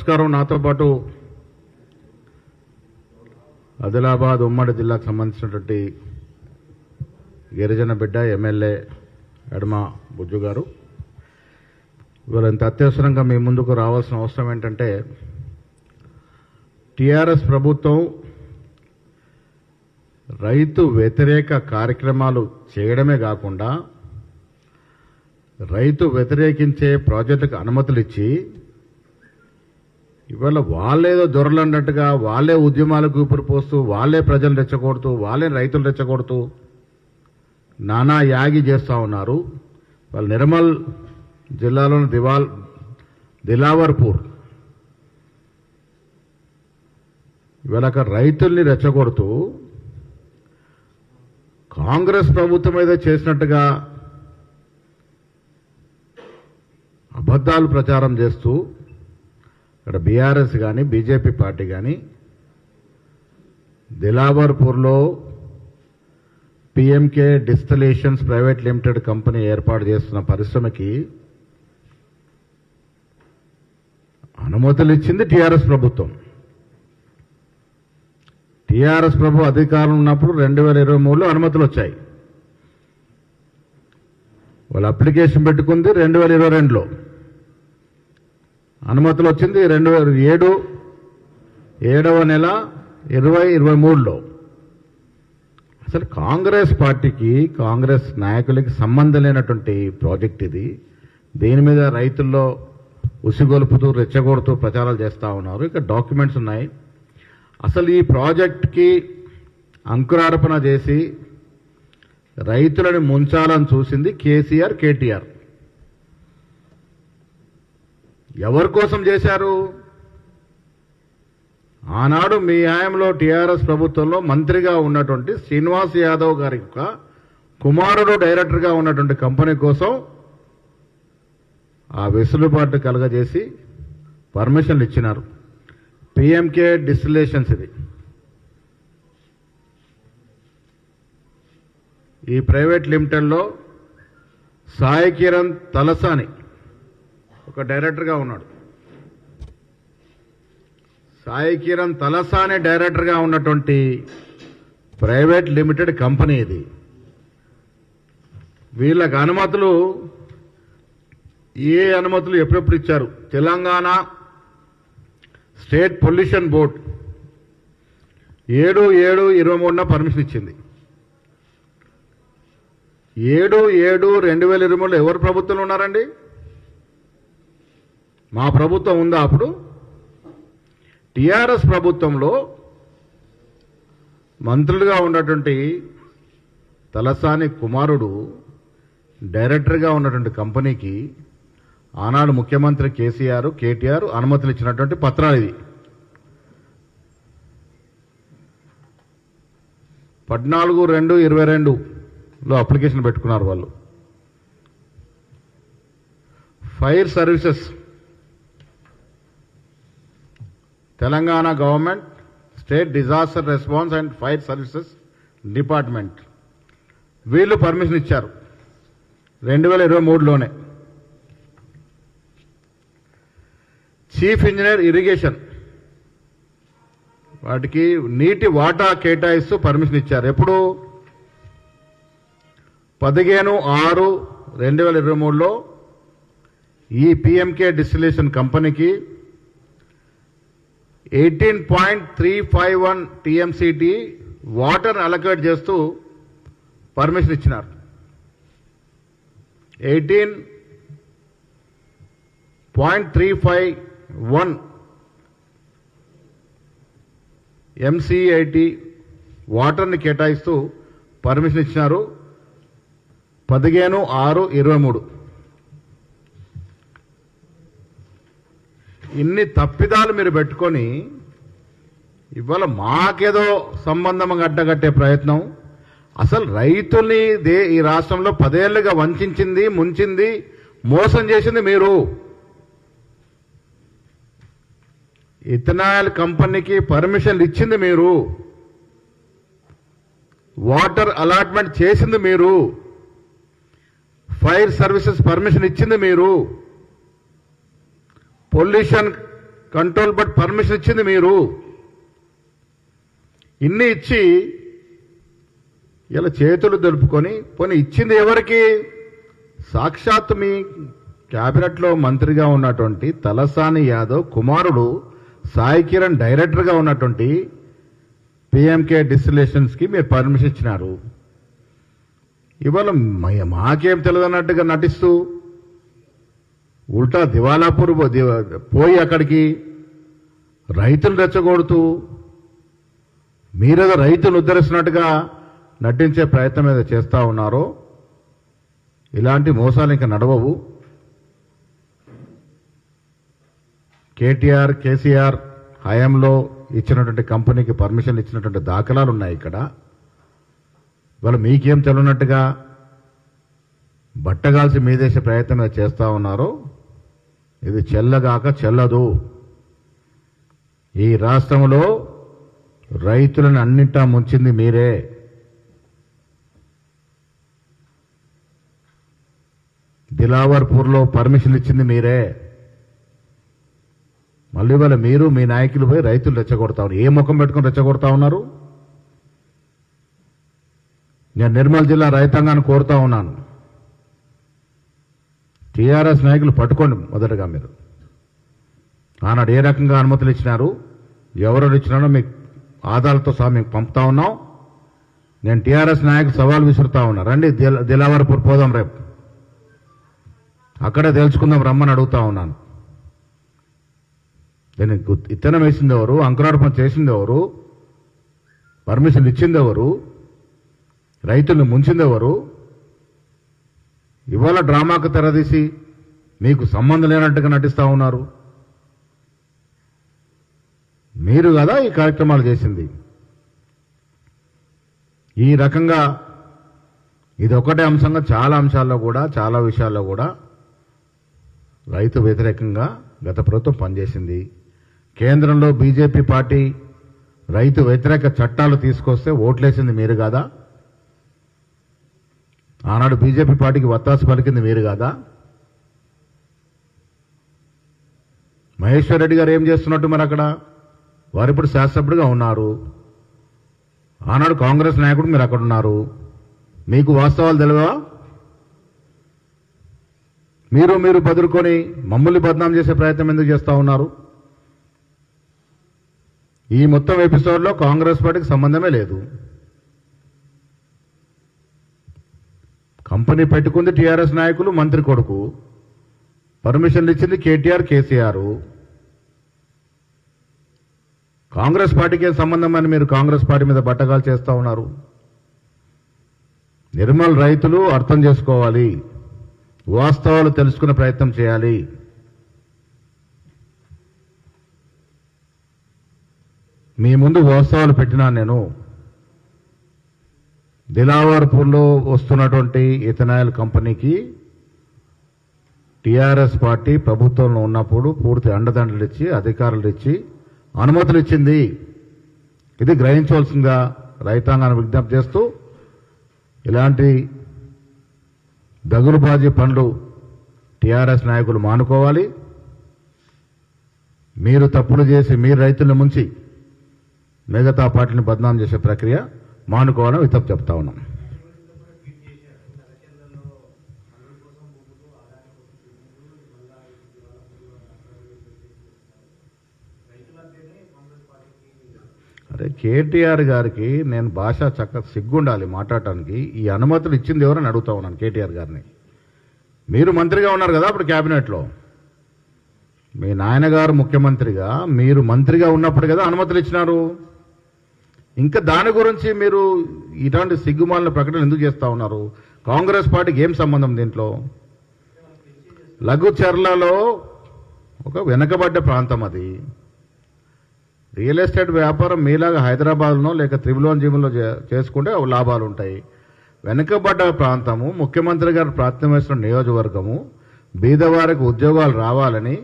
నమస్కారం. నాతో పాటు ఆదిలాబాద్ ఉమ్మడి జిల్లాకు సంబంధించినటువంటి గిరిజన బిడ్డ ఎమ్మెల్యే ఎడమ బుజ్జు గారు. ఇవాళ ఇంత అత్యవసరంగా మీ ముందుకు రావాల్సిన అవసరం ఏంటంటే టిఆర్ఎస్ ప్రభుత్వం రైతు వ్యతిరేక కార్యక్రమాలు చేయడమే కాకుండా రైతు వ్యతిరేకించే ప్రాజెక్టుకు అనుమతులు ఇచ్చి ఇవాళ వాళ్ళేదో దొరలన్నట్టుగా వాళ్ళే ఉద్యమాలకు ఊపిరి పోస్తూ వాళ్ళే ప్రజలు రెచ్చగొడుతూ వాళ్ళే రైతులు రెచ్చగొడుతూ నానా యాగి చేస్తూ ఉన్నారు. వాళ్ళ నిర్మల్ జిల్లాలోని దివాల్ దిలావర్పూర్. ఇవాళ అక్కడ రైతుల్ని రెచ్చగొడుతూ కాంగ్రెస్ ప్రభుత్వం ఏదో చేసినట్టుగా అబద్ధాలు ప్రచారం చేస్తూ ఇక్కడ బీఆర్ఎస్ కానీ బీజేపీ పార్టీ కానీ దిలావర్పూర్లో PMK distillations private limited company ఏర్పాటు చేస్తున్న పరిశ్రమకి అనుమతులు ఇచ్చింది టీఆర్ఎస్ ప్రభుత్వం. టీఆర్ఎస్ ప్రభు అధికారం ఉన్నప్పుడు రెండు వేల ఇరవై మూడులో అనుమతులు వచ్చాయి వాళ్ళు అప్లికేషన్ పెట్టుకుంది రెండు వేల ఇరవై రెండులో. అనుమతులు వచ్చింది రెండు వేల ఏడు ఏడవ నెల ఇరవై ఇరవై మూడులో. అసలు కాంగ్రెస్ పార్టీకి కాంగ్రెస్ నాయకులకి సంబంధం లేనటువంటి ప్రాజెక్ట్ ఇది. దీని మీద రైతుల్లో ఉసిగొలుపుతూ రెచ్చగొడుతూ ప్రచారాలు చేస్తూ ఉన్నారు. ఇక డాక్యుమెంట్స్ ఉన్నాయి. అసలు ఈ ప్రాజెక్ట్కి అంకురార్పణ చేసి రైతులను ముంచాలని చూసింది కేసీఆర్ కేటీఆర్. ఎవరి కోసం చేశారు? ఆనాడు మీ ఆయంలో టీఆర్ఎస్ ప్రభుత్వంలో మంత్రిగా ఉన్నటువంటి శ్రీనివాస్ యాదవ్ గారి యొక్క కుమారుడు డైరెక్టర్గా ఉన్నటువంటి కంపెనీ కోసం ఆ వెసులుబాటు కలగజేసి పర్మిషన్లు ఇచ్చినారు. పిఎంకే డిస్టిలేషన్స్ ఇది ఈ ప్రైవేట్ లిమిటెడ్లో సాయి కిరణ్ తలసాని ఒక డైరెక్టర్గా ఉన్నాడు. సాయి కిరణ్ తలసాని డైరెక్టర్గా ఉన్నటువంటి ప్రైవేట్ లిమిటెడ్ కంపెనీ ఇది. వీళ్ళకి అనుమతులు ఏ అనుమతులు ఎప్పుడెప్పుడు ఇచ్చారు? తెలంగాణ స్టేట్ పొల్యూషన్ బోర్డ్ ఏడు ఏడు ఇరవై మూడున పర్మిషన్ ఇచ్చింది. ఏడు ఏడు రెండు వేల ఇరవై మూడులో ఎవరు ప్రభుత్వంలో ఉన్నారండి? మా ప్రభుత్వం ఉందా అప్పుడు? టిఆర్ఎస్ ప్రభుత్వంలో మంత్రులుగా ఉన్నటువంటి తలసాని కుమారుడు డైరెక్టర్గా ఉన్నటువంటి కంపెనీకి ఆనాడు ముఖ్యమంత్రి కేసీఆర్ కేటీఆర్ అనుమతులు ఇచ్చినటువంటి పత్రాలు ఇది పద్నాలుగు రెండు ఇరవై రెండులో అప్లికేషన్ పెట్టుకున్నారు వాళ్ళు. Fire services Telangana government state disaster response and fire services department. వీళ్ళు పర్మిషన్ ఇచ్చారు. రెండు వేల ఇరవై మూడులోనే. Chief engineer irrigation. వాటికి నీటి వాటా కేటాయిస్తూ పర్మిషన్ ఇచ్చారు. ఎప్పుడు? పదిహేను ఆరు రెండు వేల ఇరవై మూడులో ఈ పిఎంకే డిస్టిలేషన్ కంపెనీకి eighteen point three five one TMC water allocate చేస్తూ పర్మిషన్ ఇచ్చినారు. Eighteen point three five one ఎంసీఐటి వాటర్ని కేటాయిస్తూ పర్మిషన్ ఇచ్చినారు. పదిహేను ఆరు ఇరవై మూడు. ఇన్ని తప్పిదాలు మీరు పెట్టుకొని ఇవాళ మాకేదో సంబంధం గడ్డగట్టే ప్రయత్నం. అసలు రైతుల్ని దే ఈ రాష్ట్రంలో పదేళ్ళుగా వంచింది ముంచింది మోసం చేసింది మీరు. ఇథనాల్ కంపెనీకి పర్మిషన్లు ఇచ్చింది మీరు. వాటర్ అలాట్మెంట్ చేసింది మీరు. ఫైర్ సర్వీసెస్ పర్మిషన్ ఇచ్చింది మీరు. పొల్యూషన్ కంట్రోల్ బట్ పర్మిషన్ ఇచ్చింది మీరు. ఇన్ని ఇచ్చి ఇలా చేతులు దులుపుకొని పోనీ ఇచ్చింది ఎవరికి? సాక్షాత్ మీ క్యాబినెట్లో మంత్రిగా ఉన్నటువంటి తలసాని యాదవ్ కుమారుడు సాయి కిరణ్ డైరెక్టర్గా ఉన్నటువంటి పిఎంకే డిస్టిలేషన్స్కి మీరు పర్మిషన్ ఇచ్చినారు. ఇవాళ మ- మాకేం తెలియదన్నట్టుగా నటిస్తూ ఉల్టా దివాలాపూర్ పో- పోయి అక్కడికి రైతులు రెచ్చగొడుతూ మీరేదో రైతులు ఉద్ధరిస్తున్నట్టుగా నటించే ప్రయత్నం ఏదో చేస్తూ ఉన్నారో ఇలాంటి మోసాలు ఇంకా నడవవు. కేటీఆర్ కేసీఆర్ హయాంలో ఇచ్చినటువంటి కంపెనీకి పర్మిషన్ ఇచ్చినటువంటి దాఖలాలు ఉన్నాయి ఇక్కడ. వాళ్ళు మీకేం తెలియనట్టుగా బట్టగాల్సి మీదేసే ప్రయత్నం చేస్తూ ఉన్నారో ఇది చెల్లగాక చెల్లదు. ఈ రాష్ట్రంలో రైతులను అన్నింటా ముంచింది మీరే. దిలావర్పూర్లో పర్మిషన్ ఇచ్చింది మీరే. మళ్ళీ వాళ్ళ మీరు మీ నాయకులు పోయి రైతులు రెచ్చగొడతా ఉన్నారు. ఏ ముఖం పెట్టుకుని రెచ్చగొడతా ఉన్నారు? నేను నిర్మల్ జిల్లా రైతాంగాన్ని కోరుతా ఉన్నాను. టీఆర్ఎస్ నాయకులు పట్టుకోండి మొదటగా మీరు. ఆనాడు ఏ రకంగా అనుమతులు ఇచ్చినారు? ఎవరెవరు ఇచ్చినారో మీకు ఆధారాలతో సహా మీకు పంపుతా ఉన్నాం. నేను టీఆర్ఎస్ నాయకులు సవాల్ విసురుతా ఉన్నా. రండి దిల- దిలావర్పూర్ పోదాం రేపు. అక్కడే తెలుసుకుందాం రమ్మని అడుగుతా ఉన్నాను. దీనికి ఇత్తనం వేసింది ఎవరు? అంకురార్పణ చేసింది ఎవరు? పర్మిషన్ ఇచ్చింది ఎవరు? రైతులను ముంచింది ఎవరు? ఇవాళ డ్రామాకు తెరదీసి మీకు సంబంధం లేనట్టుగా నటిస్తూ ఉన్నారు. మీరు కదా ఈ కార్యక్రమాలు చేసింది. ఈ రకంగా ఇది ఒకటే అంశంగా చాలా అంశాల్లో కూడా చాలా విషయాల్లో కూడా రైతు వ్యతిరేకంగా గత ప్రభుత్వం పనిచేసింది. కేంద్రంలో బీజేపీ పార్టీ రైతు వ్యతిరేక చట్టాలు తీసుకొస్తే ఓట్లేసింది మీరు కాదా? ఆనాడు బీజేపీ పార్టీకి వత్తాసు పలికింది మీరు కాదా? మహేశ్వర్ రెడ్డి గారు ఏం చేస్తున్నట్టు మరి అక్కడ వారు ఇప్పుడు శాసనసభ్యుడిగా ఉన్నారు. ఆనాడు కాంగ్రెస్ నాయకుడు మీరు అక్కడ ఉన్నారు. మీకు వాస్తవాలు తెలియవా మీరు మీరు బదులుకొని మమ్మల్ని బదనాం చేసే ప్రయత్నం ఎందుకు చేస్తూ ఉన్నారు? ఈ మొత్తం ఎపిసోడ్లో కాంగ్రెస్ పార్టీకి సంబంధమే లేదు. కంపెనీ పెట్టుకుంది టీఆర్ఎస్ నాయకులు మంత్రి కొడుకు. పర్మిషన్లు ఇచ్చింది కేటీఆర్ కేసీఆర్. కాంగ్రెస్ పార్టీకి ఏం సంబంధం అని మీరు కాంగ్రెస్ పార్టీ మీద బట్టగాలు చేస్తూ ఉన్నారు? నిర్మల్ రైతులు అర్థం చేసుకోవాలి. వాస్తవాలు తెలుసుకునే ప్రయత్నం చేయాలి. మీ ముందు వాస్తవాలు పెట్టినా నేను. దిలావర్పూర్లో వస్తున్నటువంటి ఇథనాయిల్ కంపెనీకి టీఆర్ఎస్ పార్టీ ప్రభుత్వంలో ఉన్నప్పుడు పూర్తి అండదండలు ఇచ్చి అధికారులు ఇచ్చి అనుమతులు ఇచ్చింది. ఇది గ్రహించవలసిందిగా రైతాంగాన్ని విజ్ఞప్తి చేస్తూ ఇలాంటి దగులుబాజీ పనులు టీఆర్ఎస్ నాయకులు మానుకోవాలి. మీరు తప్పులు చేసి మీరు రైతులను ముంచి మిగతా పార్టీని బదనాం చేసే ప్రక్రియ మానుకోవాలని వితప్ చెప్తా ఉన్నాం. అరే కేటీఆర్ గారికి నేను భాష చక్క సిగ్గుండాలి మాట్లాడటానికి. ఈ అనుమతులు ఇచ్చింది ఎవరని అడుగుతా ఉన్నాను కేటీఆర్ గారిని. మీరు మంత్రిగా ఉన్నారు కదా అప్పుడు క్యాబినెట్లో. మీ నాయనగారు ముఖ్యమంత్రిగా మీరు మంత్రిగా ఉన్నప్పుడు కదా అనుమతులు ఇచ్చినారు. ఇంకా దాని గురించి మీరు ఇలాంటి సిగ్గుమాలిన ప్రకటన ఎందుకు చేస్తా ఉన్నారు? కాంగ్రెస్ పార్టీకి ఏం సంబంధం దీంట్లో? లఘుచర్లలో ఒక వెనకబడ్డ ప్రాంతం అది. రియల్ ఎస్టేట్ వ్యాపారం మీలాగా హైదరాబాద్లో లేక త్రిబులోన్ జీవుల్లో చేసుకుంటే లాభాలు ఉంటాయి. వెనుకబడ్డ ప్రాంతము ముఖ్యమంత్రి గారు ప్రాతినిధ్యం నియోజకవర్గము బీదవారికి ఉద్యోగాలు రావాలని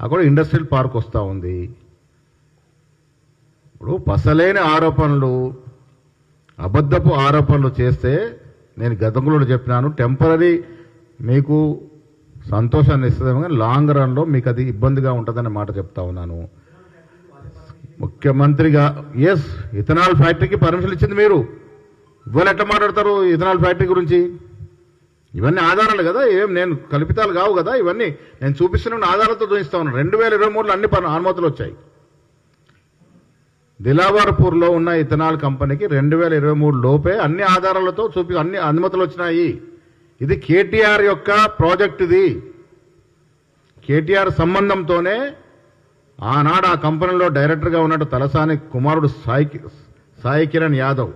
అక్కడ ఇండస్ట్రియల్ పార్క్ వస్తూ ఉంది. ఇప్పుడు పసలేని ఆరోపణలు అబద్ధపు ఆరోపణలు చేస్తే నేను గతంలో చెప్పినాను టెంపరీ మీకు సంతోషాన్ని ఇస్తుందేమో కానీ లాంగ్ రన్లో మీకు అది ఇబ్బందిగా ఉంటుందనే మాట చెప్తా ఉన్నాను. ముఖ్యమంత్రిగా ఎస్ ఇథనాల్ ఫ్యాక్టరీకి పర్మిషన్ ఇచ్చింది మీరు. ఇవాళ ఎట్లా మాట్లాడతారు ఇథనాల్ ఫ్యాక్టరీ గురించి? ఇవన్నీ ఆధారాలు కదా ఏం నేను కల్పితాలు కావు కదా ఇవన్నీ నేను చూపిస్తున్న ఆధారాలతో చూపిస్తా ఉన్నాను రెండు వేల ఇరవై మూడులో అన్ని అనుమతులు వచ్చాయి. దిలావర్పూర్లో ఉన్న ఇథనాల్ కంపెనీకి రెండు వేల ఇరవై మూడు లోపే అన్ని ఆధారాలతో చూపి అన్ని అనుమతులు వచ్చినాయి. ఇది కేటీఆర్ యొక్క ప్రాజెక్ట్ ఇది. కేటీఆర్ సంబంధంతోనే ఆనాడు ఆ కంపెనీలో డైరెక్టర్గా ఉన్నట్టు తలసాని కుమారుడు సాయి సాయి కిరణ్ యాదవ్.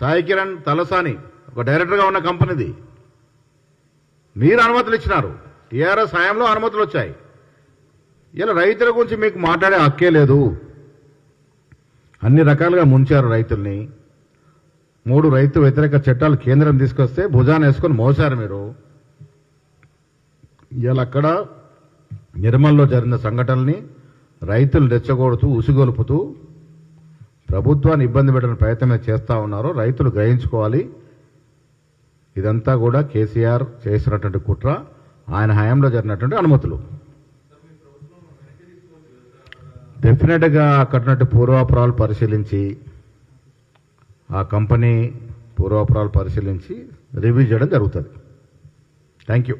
సాయి కిరణ్ తలసాని ఒక డైరెక్టర్గా ఉన్న కంపెనీది. మీరు అనుమతులు ఇచ్చినారు. టీఆర్ఎస్ హయాంలో అనుమతులు వచ్చాయి. ఇలా రైతుల గురించి మీకు మాట్లాడే హక్కే లేదు. అన్ని రకాలుగా ముంచారు రైతుల్ని. మూడు రైతు వ్యతిరేక చట్టాలు కేంద్రం తీసుకొస్తే భుజాన్ని వేసుకొని మోసారు మీరు. ఇలా అక్కడ నిర్మల్లో జరిగిన సంఘటనల్ని రైతులు రెచ్చగొడుతూ ఉసిగొలుపుతూ ప్రభుత్వాన్ని ఇబ్బంది పెట్టడం ప్రయత్నమే చేస్తూ ఉన్నారు. రైతులు గ్రహించుకోవాలి. ఇదంతా కూడా కేసీఆర్ చేసినటువంటి కుట్ర ఆయన హయాంలో జరిగినటువంటి అనుమతులు. డెఫినెట్గా అక్కడున్నట్టు పూర్వాపరాలు పరిశీలించి ఆ కంపెనీ పూర్వాపరాలు పరిశీలించి రివ్యూ చేయడం జరుగుతుంది. Thank you